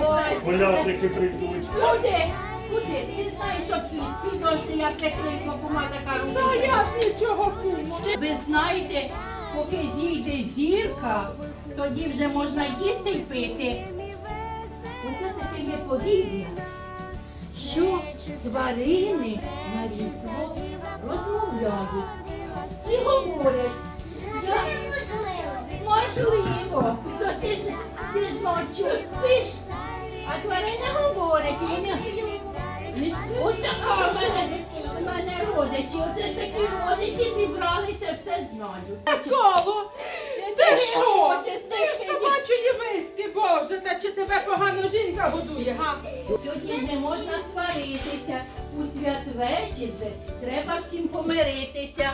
Ой, Колядники прийдуть. Куди? Куди? Ти знаєш, що під підошли я приклеїла кума така рука. Та я ж нічого куму. Ви знаєте, поки зійде зірка, тоді вже можна їсти й пити. Оце таке є повір'я, що тварини на різдво розмовляють і говорять. «Я- Можливо, то ти ж ти ж ночі спиш, а і Вони... От така в мене, в мене родичі, оце ж такі родичі зібралися, все знають. Такого? Ти Ти що? Ти ж собачої миски, Боже, та чи тебе погано жінка годує, га? Сьогодні не можна сваритися. У святвечір треба всім помиритися,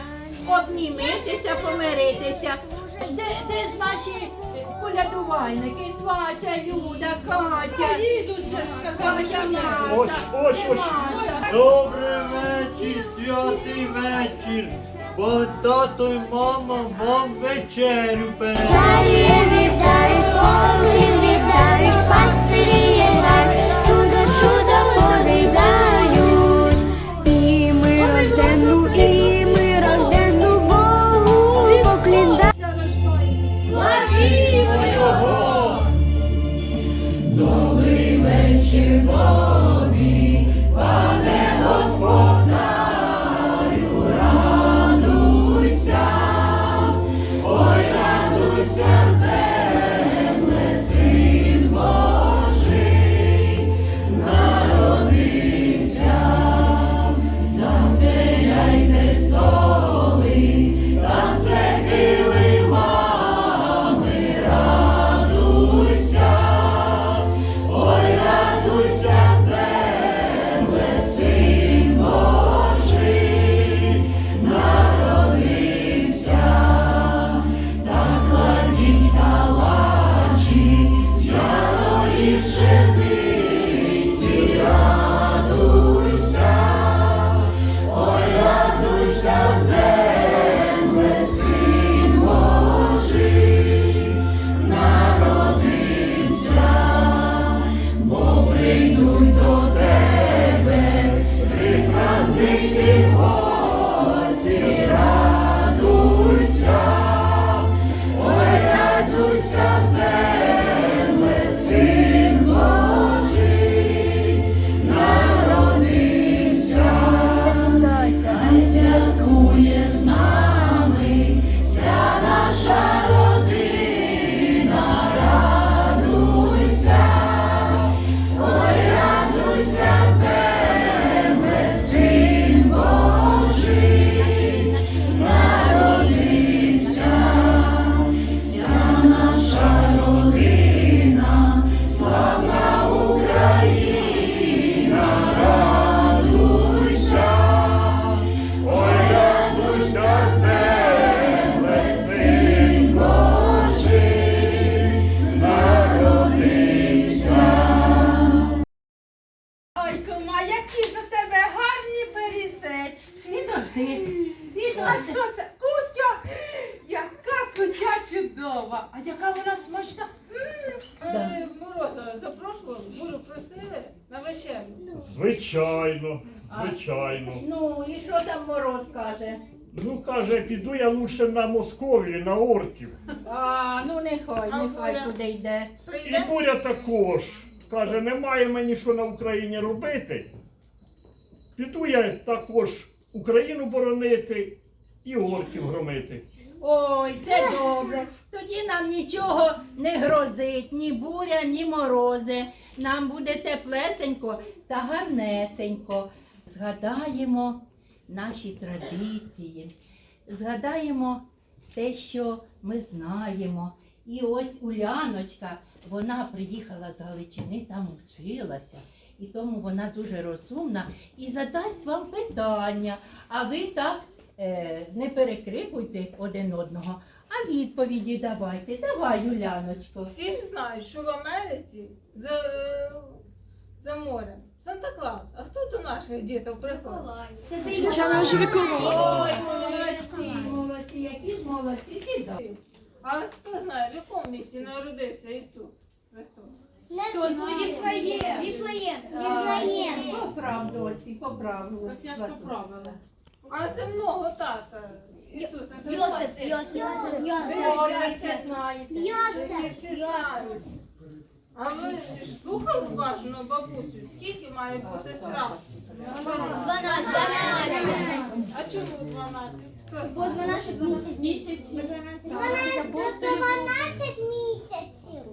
обнімитися, помиритися. Де, де ж наші колядувальники? Вася, Люда, Катя. Їдуть же сказали, Катя наша, Ось, ось, ось. Маша. Добрий вечір, святий вечір, бо тато й мама вам вечерю передають. Царі вітають, полі вітають, пастирі Ой, Звичайно, А. звичайно. Ну, і що там мороз каже? Ну, каже, піду я лучше на Московію, на орків. А, ну нехай, А нехай Боря? туди йде. І Прийде? Буря також. Каже, немає мені що на Україні робити. Піду я також Україну боронити і орків громити. Ой, це добре. Тоді нам нічого не грозить, ні буря, ні морози. Нам буде теплесенько та гарнесенько. Згадаємо наші традиції, згадаємо те, що ми знаємо. І ось Уляночка, вона приїхала з Галичини, там вчилася. І тому вона дуже розумна і задасть вам питання. А ви так е, не перекрикуйте один одного, а відповіді давайте. Давай, Юляночко. Всі знають, що в Америці за, за морем Санта-Клаус. А хто до наших діток приходить? Звичайно, вже Ой, молодці, молодці, які ж молодці, сідай. А хто знає, в якому місці народився Ісус Христос? Хто Віфлеєм. Віфлеєм. Віфлеєм. Поправ, доці, поправ. Так я ж поправила. А земного тата Ісуса Йосип. Христа. Йосип. Ви Йосип. все знаєте. Йосип. Йосип. А ви ж слухали уважно бабусю, скільки має бути страв? Дванадцять. А чому 12? Хто По 12 місяців. Місяці. 12 12 місяців.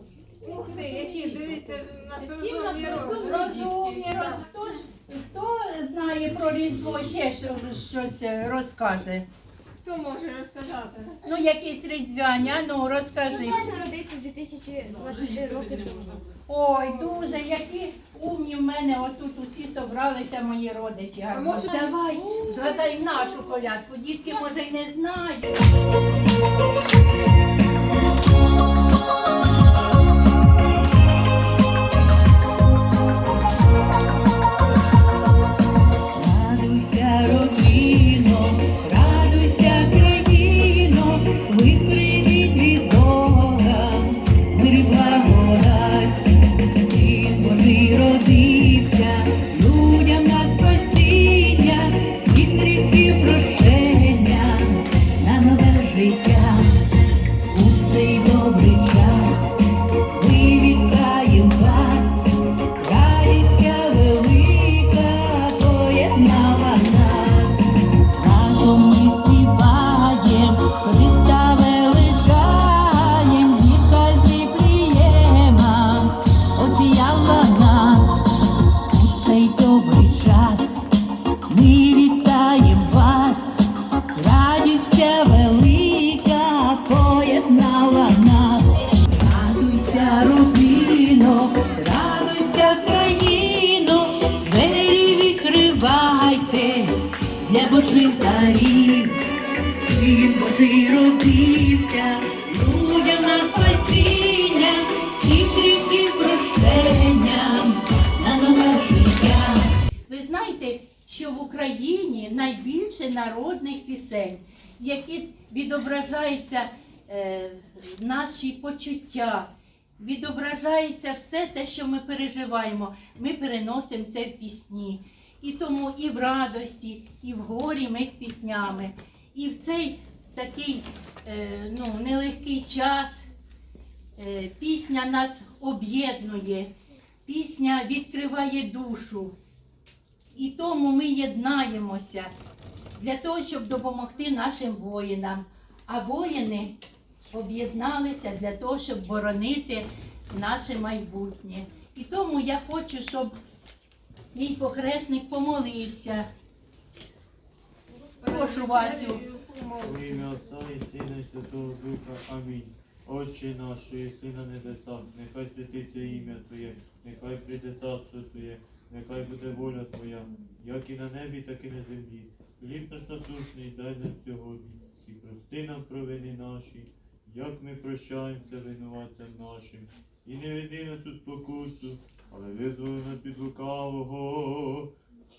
Ух ти, які, дивіться, на розумні розумні, розумні. розумні, роз- Хто ж хто знає про Різдво ще що- щось е, розкаже? Хто може розказати? Ну, якісь різдвяні, а ну розкажи. народився в 2020 роки тому. Ой, дуже, які умні в мене отут усі собралися мої родичі. гарні. може- Давай, згадай нашу колядку. Дітки, може, й не знають. Дарів. Син Божий родився, людям на спасіння, всіх гріхів прощення, на нове життя. Ви знаєте, що в Україні найбільше народних пісень, які відображаються е, наші почуття, відображається все те, що ми переживаємо. Ми переносимо це в пісні. І тому і в радості, і в горі ми з піснями. І в цей такий е, ну, нелегкий час е, пісня нас об'єднує, пісня відкриває душу. І тому ми єднаємося для того, щоб допомогти нашим воїнам. А воїни об'єдналися для того, щоб боронити наше майбутнє. І тому я хочу, щоб мій похресник помолився. Прошу Васю. У ім'я Отця і Сина і Святого Духа. Амінь. Отче наш, що єси на небесах, нехай святиться ім'я Твоє, нехай прийде царство Твоє, нехай буде воля Твоя, як і на небі, так і на землі. Хліб наш насущний дай нам сьогодні, і прости нам провини наші, як ми прощаємося винуватцям нашим. І не веди нас у спокусу, але визволи нас від лукавого.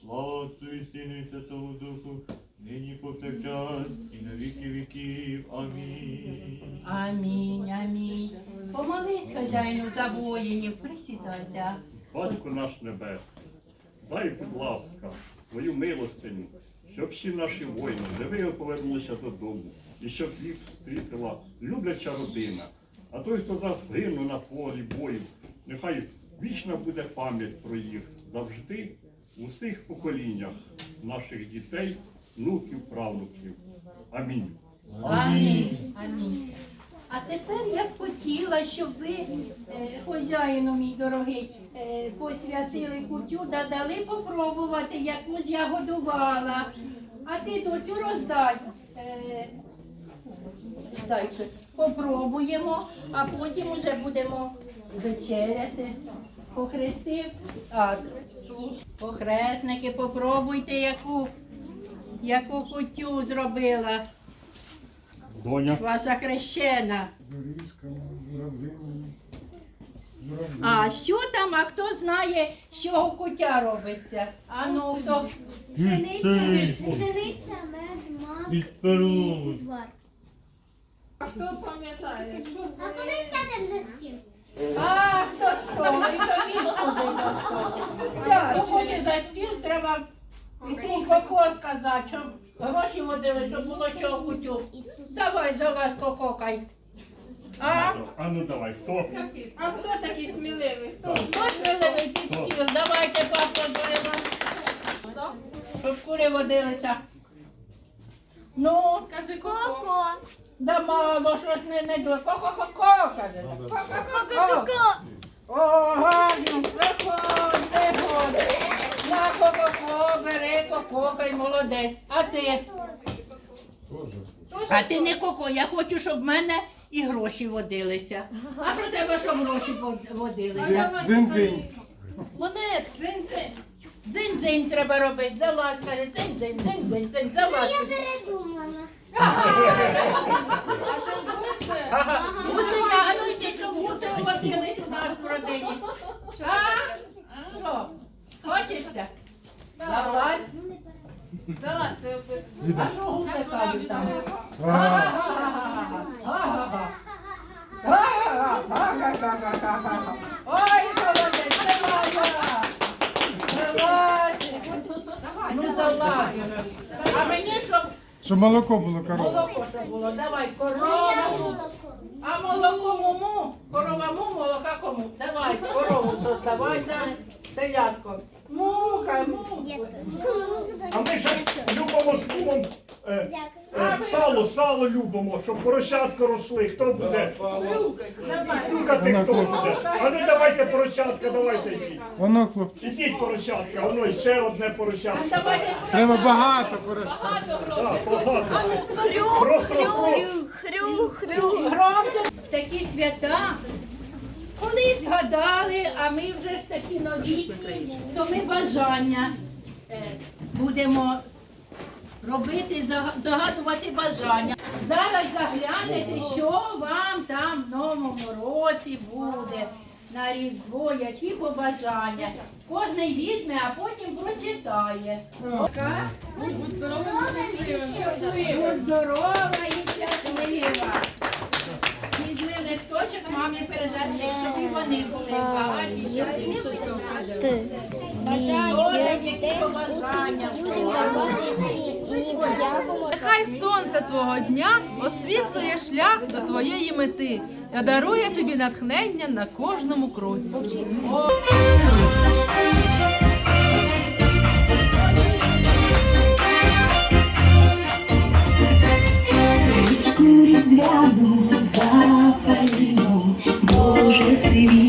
Слава Отцю і Сину і Святому Духу, нині повсякчас і на віки віків. Амінь. Амінь, амінь. Помолись, хазяїну, за воїнів. Присідайте. Батько наш небесний, дай, будь ласка, твою милостиню, щоб всі наші воїни живими повернулися додому, і щоб їх зустріла любляча родина. А той, хто загинув на полі бою, нехай вічна буде пам'ять про їх завжди у всіх поколіннях наших дітей, внуків, правнуків. Амінь. Амінь. Амінь. А тепер я б хотіла, щоб ви, е, хозяїну мій дорогий, е, посвятили кутю та дали попробувати, яку ж я годувала. А ти доцю роздай. Е, дай щось. Попробуємо, а потім уже будемо вечеряти. Похрестив. А, похресники, попробуйте, яку, яку кутю зробила. Доня. Ваша хрещена. А що там, а хто знає, з чого кутя робиться? А ну хто? Пшениця, пшениця, мед, мак І перо. І хто пам'ятає, А коли сядемо за стіл? А, хто столик, то Хто хоче за стіл, треба йти коко сказати, щоб гроші водили, щоб було чого кутю. Давай, залазь, кококай. А? А ну давай, хто? А хто такий сміливий? Хто? Хтось виливий під стіл, давайте папа даємо. Щоб кури водилися. Ну, Скажи коко. Да мало, щось не не до. Ко-ко-ко-ко, каже. Ко-ко-ко-ко. О, гарно, виходь, виходь. На ко-ко-ко, бери кококай, молодець. А ти? А ти не коко, я хочу, щоб в мене і гроші водилися. А що тебе, щоб гроші водилися? Дзинь-дзинь. Монет, дзинь-дзинь. Дзинь-дзинь треба робити, залазь, каже, дзинь-дзинь, дзинь-дзинь, дзинь, залазь. Я передумала. Ага, а ну йди, щоб гуси водились у нас в родині. А? Що? Хочеться? Залазь. Залазь, ти опи- А що гуси кажуть там? Ага-га-га-га-га. Ага-га. Ага-га-га-га-га-га. Ой, молодець, залазь. Залазь. Ну, залазь. А мені щоб Щоб молоко було корова. молоко щоб було. Давай, корова. А молоко муму, корова му, молока кому. Давай, корову тут давай, да, телятко. Муха, муха. А ми ще любимо з кумом е, е, сало, сало любимо, щоб поросятка росли. Хто буде? Слухати, хто буде? А ну давайте поросятка, давайте йдіть. Воно, хлопці. Ідіть поросятка, воно і ще одне поросятка. Давайте Треба багато користувати. багато грошей. Так, багато. Просто Громко такі свята. Колись гадали, а ми вже ж такі новітні, то ми бажання е, будемо робити, загадувати бажання. Зараз заглянете, що вам там в новому році буде на Різдво, які побажання. Кожний візьме, а потім прочитає. Будь здорова і щаслива. Візьми листочок, мамі передати, щоб і вони були багаті і щасливі. Бажання, які побажання. Нехай сонце твого дня освітлює шлях до твоєї мети та дарує тобі натхнення на кожному кроці. Різдвяну запалімо, Боже світло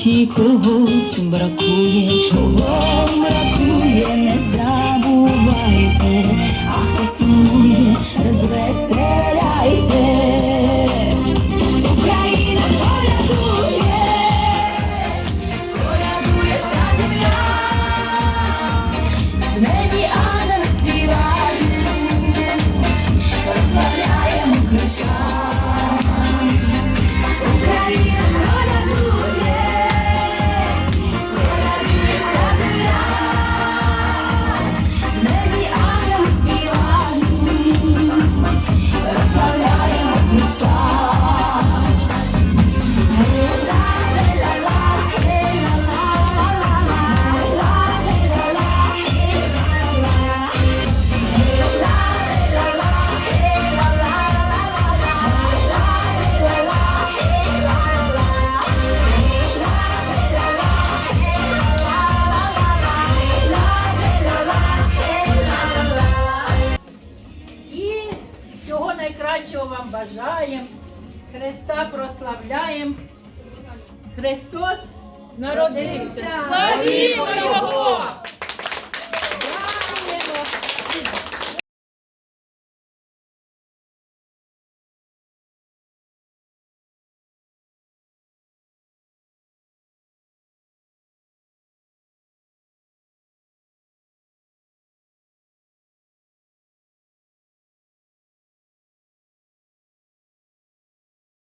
хаті когось бракує, кого бракує, прославляємо. Христос Народився. Славімо його!